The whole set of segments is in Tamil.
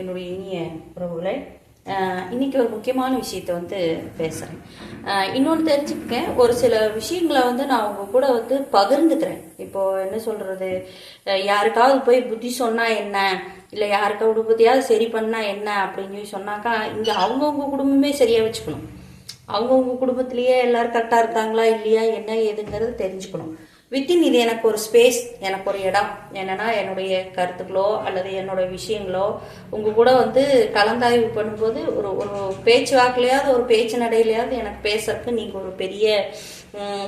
என்னுடைய இனிய உறவுகளை இன்னைக்கு ஒரு முக்கியமான விஷயத்தை வந்து பேசுகிறேன் இன்னொன்று தெரிஞ்சுக்கங்க ஒரு சில விஷயங்களை வந்து நான் அவங்க கூட வந்து பகிர்ந்துக்கிறேன். இப்போ என்ன சொல்றது? யாருக்காவது போய் புத்தி சொன்னா என்ன? இல்லை யாருக்காவது புத்தியாவது சரி பண்ணா என்ன அப்படின்னு சொல்லி சொன்னாக்கா இங்கே அவங்கவுங்க குடும்பமே சரியா வச்சுக்கணும். அவங்கவுங்க குடும்பத்திலேயே எல்லாரும் கரெக்டாக இருக்காங்களா இல்லையா என்ன ஏதுங்கிறது தெரிஞ்சுக்கணும். வித்தின் இது எனக்கு ஒரு ஸ்பேஸ் எனக்கு ஒரு இடம். என்னன்னா என்னுடைய கருத்துக்களோ அல்லது என்னோட விஷயங்களோ உங்க கூட வந்து கலந்தாய்வு பண்ணும்போது ஒரு ஒரு பேச்சு வாக்குலையாவது ஒரு பேச்சு நடையிலையாவது எனக்கு பேசுறதுக்கு நீங்க ஒரு பெரிய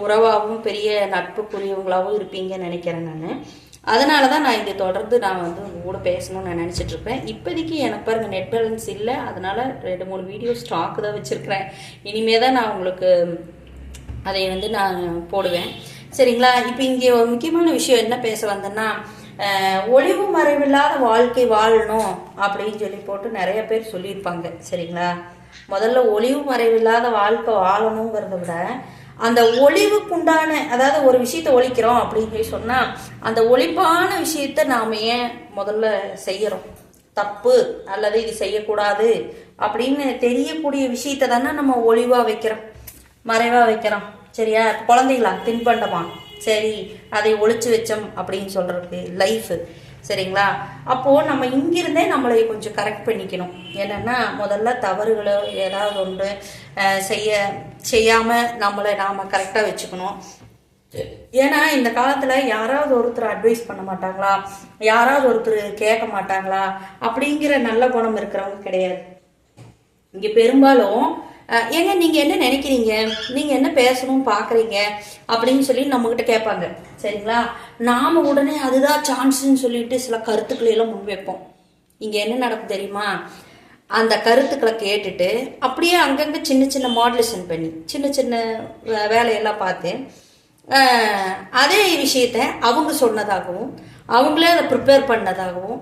உறவாகவும் பெரிய நட்புக்குரியவங்களாகவும் இருப்பீங்கன்னு நினைக்கிறேன் நான். அதனால தான் நான் இங்கே தொடர்ந்து நான் வந்து உங்கள் கூட பேசணும்னு நான் நினச்சிட்டு இருப்பேன் இப்போதைக்கு எனக்கு பாருங்க நெட் பேலன்ஸ் இல்லை. அதனால் ரெண்டு மூணு வீடியோ ஸ்டாக் தான் வச்சுருக்கிறேன். இனிமே தான் நான் உங்களுக்கு அதை வந்து நான் போடுவேன். சரிங்களா? இப்போ இங்கே ஒரு முக்கியமான விஷயம் என்ன பேச வந்தேன்னா ஒளிவு மறைவில்லாத வாழ்க்கை வாழணும் அப்படின்னு சொல்லி போட்டு நிறைய பேர் சொல்லியிருப்பாங்க. சரிங்களா? முதல்ல ஒளிவு மறைவில்லாத வாழ்க்கை வாழணுங்கிறத விட அந்த ஒளிவுக்குண்டான அதாவது ஒரு விஷயத்தை ஒழிக்கிறோம் அப்படின்னு சொல்லி சொன்னால் அந்த ஒழிப்பான விஷயத்த நாம் ஏன் முதல்ல செய்கிறோம் தப்பு அல்லது இது செய்யக்கூடாது அப்படின்னு தெரியக்கூடிய விஷயத்த தானே நம்ம ஒளிவாக வைக்கிறோம் மறைவாக வைக்கிறோம். சரியா? குழந்தைங்களா தின்பண்டமா சரி அதை ஒழிச்சு வச்சோம் அப்படின்னு சொல்றதுக்கு லைஃப் சரிங்களா? அப்போ நம்ம இங்கிருந்தே நம்மளை கொஞ்சம் கரெக்ட் பண்ணிக்கணும். என்னன்னா முதல்ல தவறுகளோ ஏதாவது ஒன்று செய்ய செய்யாம நம்மளை நாம கரெக்டா வச்சுக்கணும். ஏன்னா இந்த காலத்துல யாராவது ஒருத்தர் அட்வைஸ் பண்ண மாட்டாங்களா? யாராவது ஒருத்தர் கேட்க மாட்டாங்களா? அப்படிங்கிற நல்ல குணம் இருக்கிறவங்க கிடையாது. இங்க பெரும்பாலும் ஏங்க நீங்க என்ன நினைக்கிறீங்க? நீங்க என்ன பேசணும் பாக்குறீங்க? அப்படின்னு சொல்லி நம்ம கிட்ட கேட்பாங்க. சரிங்களா? நாம உடனே அதுதான் சான்ஸ்ன்னு சொல்லிட்டு சில கருத்துக்களை எல்லாம் முன்வைப்போம் இங்க என்ன நடக்கும் தெரியுமா? அந்த கருத்துக்களை கேட்டுட்டு அப்படியே அங்கங்க சின்ன சின்ன மாடுலேஷன் பண்ணி சின்ன சின்ன வே- வேலையெல்லாம் பார்த்து அதே விஷயத்த அவங்க சொன்னதாகவும் அவங்களே அதை ப்ரிப்பேர் பண்ணதாகவும்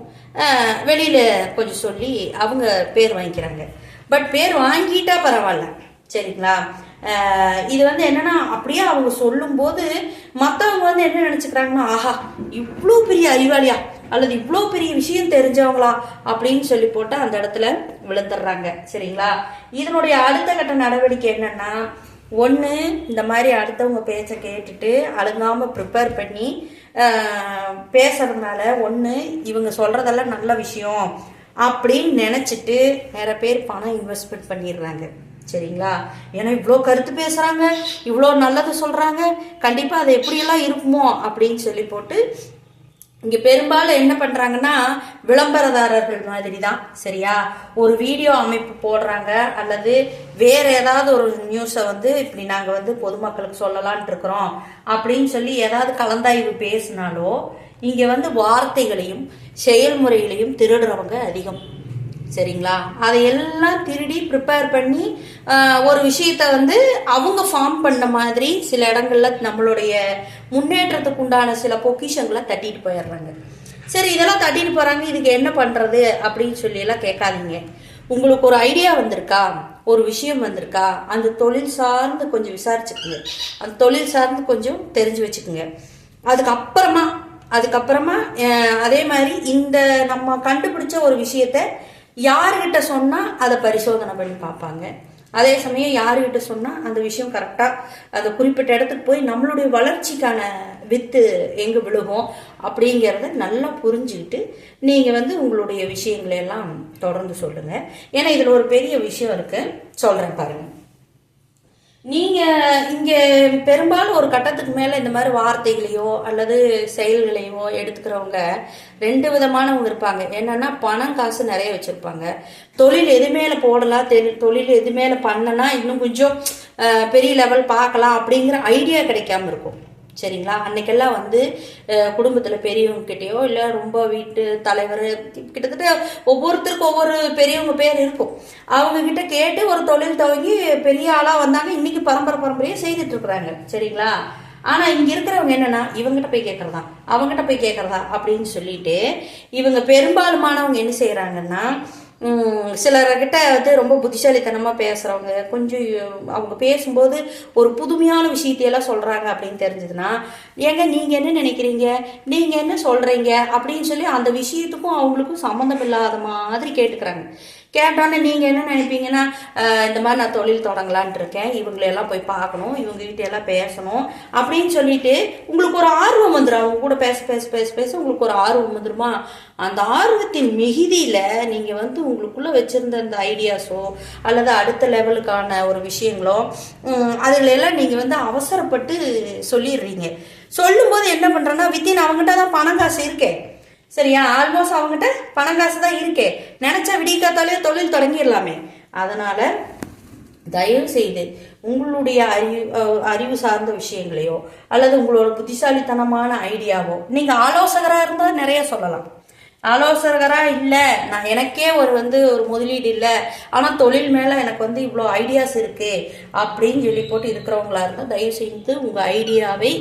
வெளியில் கொஞ்சம் சொல்லி அவங்க பேர் வாங்கிக்கிறாங்க. பட் பேர் வாங்கிட்டா பரவாயில்ல. சரிங்களா? இது வந்து என்னன்னா அப்படியே அவங்க சொல்லும்போது மற்றவங்க வந்து என்ன நினச்சிக்கிறாங்கன்னா ஆஹா இவ்வளோ பெரிய அறிவாளியா? அல்லது இவ்வளோ பெரிய விஷயம் தெரிஞ்சவங்களா? அப்படின்னு சொல்லி போட்டு அந்த இடத்துல விழுந்துடுறாங்க. சரிங்களா? இதனுடைய அடுத்த கட்ட நடவடிக்கை என்னன்னா ஒன்று இந்த மாதிரி அடுத்தவங்க பேச்சை கேட்டுட்டு அழுங்காமல் ப்ரிப்பேர் பண்ணி பேசுறதுனால ஒன்று இவங்க சொல்கிறதெல்லாம் நல்ல விஷயம். அப்படின்னு நினச்சிட்டு நிறைய பேர் பணம் இன்வெஸ்ட்மெண்ட் பண்ணிடுறாங்க. சரிங்களா? ஏன்னா இவ்வளோ கருத்து பேசுகிறாங்க இவ்வளோ நல்லது சொல்கிறாங்க கண்டிப்பாக அது எப்படியெல்லாம் இருக்குமோ அப்படின்னு சொல்லி போட்டு இங்க பெரும்பாலும் என்ன பண்றாங்கன்னா விளம்பரதாரர்கள் மாதிரி தான் சரியா? ஒரு வீடியோ அமைப்பு போடுறாங்க அல்லது வேற ஏதாவது ஒரு நியூஸை வந்து இப்படி நாங்கள் வந்து பொதுமக்களுக்கு சொல்லலான் இருக்கிறோம் அப்படின்னு சொல்லி ஏதாவது கலந்தாய்வு பேசினாலோ இங்க வந்து வார்த்தைகளையும் செயல்முறைகளையும் திருடுறவங்க அதிகம் சரிங்களா? அதையெல்லாம் திருடி ப்ரிப்பேர் பண்ணி ஒரு விஷயத்த வந்து அவங்க ஃபார்ம் பண்ண மாதிரி சில இடங்கள்ல நம்மளுடைய முன்னேற்றத்துக்கு உண்டான சில பொக்கிஷங்களை தட்டிட்டு போயிடுறாங்க. சரி இதெல்லாம் தட்டிட்டு போறாங்க இதுக்கு என்ன பண்றது அப்படின்னு சொல்லி எல்லாம் கேட்காதீங்க. உங்களுக்கு ஒரு ஐடியா வந்திருக்கா? ஒரு விஷயம் வந்திருக்கா? அந்த தொழில் சார்ந்து கொஞ்சம் விசாரிச்சுக்குங்க. அந்த தொழில் சார்ந்து கொஞ்சம் தெரிஞ்சு வச்சுக்குங்க. அதுக்கப்புறமா அதுக்கப்புறமா அதே மாதிரி இந்த நம்ம கண்டுபிடிச்ச ஒரு விஷயத்த யாருகிட்ட சொன்னா அதை பரிசோதனை பண்ணி பார்ப்பாங்க. அதே சமயம் யாருக்கிட்ட சொன்னால் அந்த விஷயம் கரெக்டாக அந்த குறிப்பிட்ட இடத்துக்கு போய் நம்மளுடைய வளர்ச்சிக்கான வித்து எங்கே விழுகும் அப்படிங்கிறத நல்லா புரிஞ்சுக்கிட்டு நீங்கள் வந்து உங்களுடைய விஷயங்களையெல்லாம் தொடர்ந்து சொல்லுங்கள் ஏன்னா இதில் ஒரு பெரிய விஷயம் இருக்குது சொல்கிறேன் பாருங்கள் நீங்க இங்க பெரும்பாலும் ஒரு கட்டத்துக்கு மேல இந்த மாதிரி வார்த்தைகளையோ அல்லது செயல்களையோ எடுத்துக்கிறவங்க ரெண்டு விதமானவங்க இருப்பாங்க. என்னன்னா பணம் காசு நிறைய வச்சிருப்பாங்க. தொழில் எது மேல போடலாம் தெரி- தொழில் எது மேல பண்ணனா இன்னும் கொஞ்சம் பெரிய லெவல் பார்க்கலாம் அப்படிங்கிற ஐடியா கிடைக்காம இருக்கும். சரிங்களா? அன்னைக்கெல்லாம் வந்து குடும்பத்தில் குடும்பத்துல பெரியவங்க ரொம்ப வீட்டு தலைவர் கிட்டத்தட்ட ஒவ்வொருத்தருக்கும் ஒவ்வொரு பெரியவங்க பேர் இருக்கும். அவங்க கிட்ட கேட்டு ஒரு தொழில் துவங்கி பெரிய ஆளாக வந்தாங்க. இன்னைக்கு பரம்பரை பரம்பரையாக செய்துட்டு இருக்கிறாங்க. சரிங்களா? ஆனால் இங்கே இருக்கிறவங்க என்னன்னா இவங்கிட்ட போய் கேட்குறதா அவங்ககிட்ட போய் கேட்குறதா அப்படின்னு சொல்லிட்டு இவங்க பெரும்பாலுமானவங்க என்ன செய்கிறாங்கன்னா சிலர்கிட்ட வந்து ரொம்ப புத்திசாலித்தனமாக பேசுகிறவங்க கொஞ்சம் அவங்க பேசும்போது ஒரு புதுமையான விஷயத்தையெல்லாம் சொல்கிறாங்க அப்படின்னு தெரிஞ்சதுன்னா ஏங்க நீங்கள் என்ன நினைக்கிறீங்க? நீங்கள் என்ன சொல்கிறீங்க அப்படின்னு சொல்லி அந்த விஷயத்துக்கும் அவங்களுக்கும் சம்மந்தம் இல்லாத மாதிரி கேட்டுக்கிறாங்க. கேட்டோன்னே நீங்கள் என்ன நினைப்பீங்கன்னா இந்த மாதிரி நான் தொழில் தொடங்கலான்ட்டு இருக்கேன் இவங்களெல்லாம் போய் பார்க்கணும். இவங்ககிட்ட எல்லாம் பேசணும். அப்படின்னு சொல்லிட்டு உங்களுக்கு ஒரு ஆர்வம் வந்துடும் அவங்க கூட பேச பேச பேச பேச உங்களுக்கு ஒரு ஆர்வம் வந்துடுமா அந்த ஆர்வத்தின் மிகுதியில் நீங்கள் வந்து உங்களுக்குள்ளே வச்சுருந்த அந்த ஐடியாஸோ அல்லது அடுத்த லெவலுக்கான ஒரு விஷயங்களோ அதுகளெல்லாம் நீங்கள் வந்து அவசரப்பட்டு சொல்லிடுறீங்க. சொல்லும்போது என்ன பண்ணுறேன்னா வித்தின் அவங்ககிட்ட தான் பணம் காசு இருக்கேன் சரியா? ஆல்மோஸ்ட் அவங்ககிட்ட பணம் காசு தான் இருக்கே. நினச்சா விடிக்காத்தாலே தொழில் தொடங்கிடலாமே. அதனால் தயவு செய்து உங்களுடைய அறிவு அறிவு சார்ந்த விஷயங்களையோ அல்லது உங்களோட புத்திசாலித்தனமான ஐடியாவோ நீங்கள் ஆலோசகராக இருந்தால் நிறைய சொல்லலாம். ஆலோசகராக இல்லை. நான் எனக்கே ஒரு வந்து ஒரு முதலீடு இல்லை. ஆனால் தொழில் மேலே எனக்கு வந்து இவ்வளோ ஐடியாஸ் இருக்குது அப்படின்னு சொல்லி போட்டு இருக்கிறவங்களா இருந்தால் தயவு செய்து உங்கள் ஐடியாவை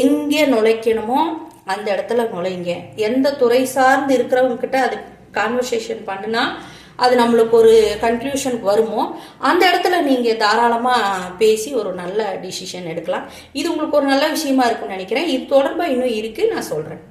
எங்கே நுழைக்கணுமோ அந்த இடத்துல நுழைங்க. எந்த துறை சார்ந்து இருக்கிறவங்க கிட்ட அது கான்வர்சேஷன் பண்ணுனா அது நம்மளுக்கு ஒரு கன்க்ளூஷனுக்கு வருமோ அந்த இடத்துல நீங்கள் தாராளமாக பேசி ஒரு நல்ல டிசிஷன் எடுக்கலாம். இது உங்களுக்கு ஒரு நல்ல விஷயமா இருக்கும்னு நினைக்கிறேன். இது தொடர்பாக இன்னும் இருக்குது நான் சொல்கிறேன்